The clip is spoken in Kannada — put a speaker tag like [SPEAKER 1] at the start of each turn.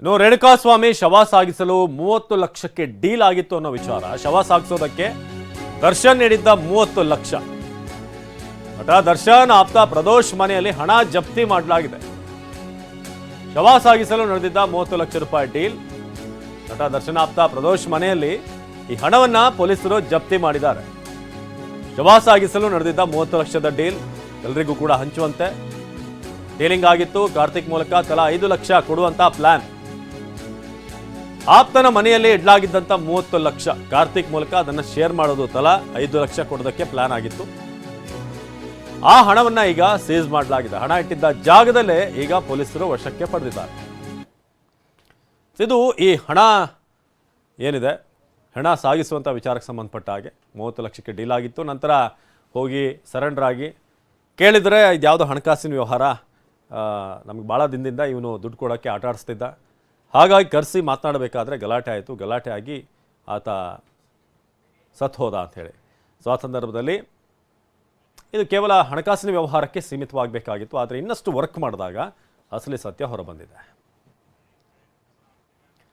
[SPEAKER 1] ಇನ್ನು ರೇಣುಕಾಸ್ವಾಮಿ ಶವ ಸಾಗಿಸಲು ಮೂವತ್ತು ಲಕ್ಷಕ್ಕೆ ಡೀಲ್ ಆಗಿತ್ತು ಅನ್ನೋ ವಿಚಾರ. ಶವ ಸಾಗಿಸೋದಕ್ಕೆ ದರ್ಶನ್ ನೀಡಿದ್ದ ಮೂವತ್ತು ಲಕ್ಷ. ನಟ ದರ್ಶನ್ ಆಪ್ತ ಪ್ರದೋಷ್ ಮನೆಯಲ್ಲಿ ಹಣ ಜಪ್ತಿ ಮಾಡಲಾಗಿದೆ. ಶವ ಸಾಗಿಸಲು ನಡೆದಿದ್ದ ಮೂವತ್ತು ಲಕ್ಷ ರೂಪಾಯಿ ಡೀಲ್. ನಟ ದರ್ಶನ್ ಆಪ್ತ ಪ್ರದೋಷ್ ಮನೆಯಲ್ಲಿ ಈ ಹಣವನ್ನ ಪೊಲೀಸರು ಜಪ್ತಿ ಮಾಡಿದ್ದಾರೆ. ಶವ ಸಾಗಿಸಲು ನಡೆದಿದ್ದ ಮೂವತ್ತು ಲಕ್ಷದ ಡೀಲ್ ಎಲ್ರಿಗೂ ಕೂಡ ಹಂಚುವಂತೆ. ಡೀಲಿಂಗ್ ಆಗಿತ್ತು. ಕಾರ್ತಿಕ್ ಮೂಲಕ ತಲಾ ಐದು ಲಕ್ಷ ಕೊಡುವಂತ ಪ್ಲಾನ್. ಆಪ್ತನ ಮನೆಯಲ್ಲಿ ಇಡ್ಲಾಗಿದ್ದಂಥ ಮೂವತ್ತು ಲಕ್ಷ. ಕಾರ್ತಿಕ್ ಮೂಲಕ ಅದನ್ನು ಶೇರ್ ಮಾಡೋದು ತಲಾ ಐದು ಲಕ್ಷ ಕೊಡೋದಕ್ಕೆ ಪ್ಲಾನ್ ಆಗಿತ್ತು. ಆ ಹಣವನ್ನ ಈಗ ಸೀಸ್ ಮಾಡಲಾಗಿದೆ. ಹಣ ಇಟ್ಟಿದ್ದ ಜಾಗದಲ್ಲೇ ಈಗ ಪೊಲೀಸರು ವಶಕ್ಕೆ ಪಡೆದಿದ್ದಾರೆ. ಇದು ಈ ಹಣ ಏನಿದೆ? ಹಣ ಸಾಗಿಸುವಂಥ ವಿಚಾರಕ್ಕೆ ಸಂಬಂಧಪಟ್ಟ ಹಾಗೆ. ಮೂವತ್ತು ಲಕ್ಷಕ್ಕೆ ಡೀಲ್ ಆಗಿತ್ತು. ನಂತರ ಹೋಗಿ ಸರೆಂಡರ್ ಆಗಿ ಕೇಳಿದರೆ ಇದು ಯಾವುದೋ ಹಣಕಾಸಿನ ವ್ಯವಹಾರ ನಮಗೆ ಭಾಳ ದಿನದಿಂದ ಇವನು ದುಡ್ಡು ಕೊಡೋಕ್ಕೆ ಆಟ ಆಡಿಸ್ತಿದ್ದ ಹಾಗಾಗಿ ಕರೆಸಿ ಮಾತನಾಡಬೇಕಾದ್ರೆ ಗಲಾಟೆ ಆಯಿತು. ಗಲಾಟೆ ಆಗಿ ಆತ ಸತ್ ಹೋದ ಅಂಥೇಳಿ ಸೊ, ಆ ಸಂದರ್ಭದಲ್ಲಿ ಇದು ಕೇವಲ ಹಣಕಾಸಿನ ವ್ಯವಹಾರಕ್ಕೆ ಸೀಮಿತವಾಗಬೇಕಾಗಿತ್ತು. ಆದರೆ ಇನ್ನಷ್ಟು ವರ್ಕ್ ಮಾಡಿದಾಗ ಅಸಲಿ ಸತ್ಯ ಹೊರಬಂದಿದೆ.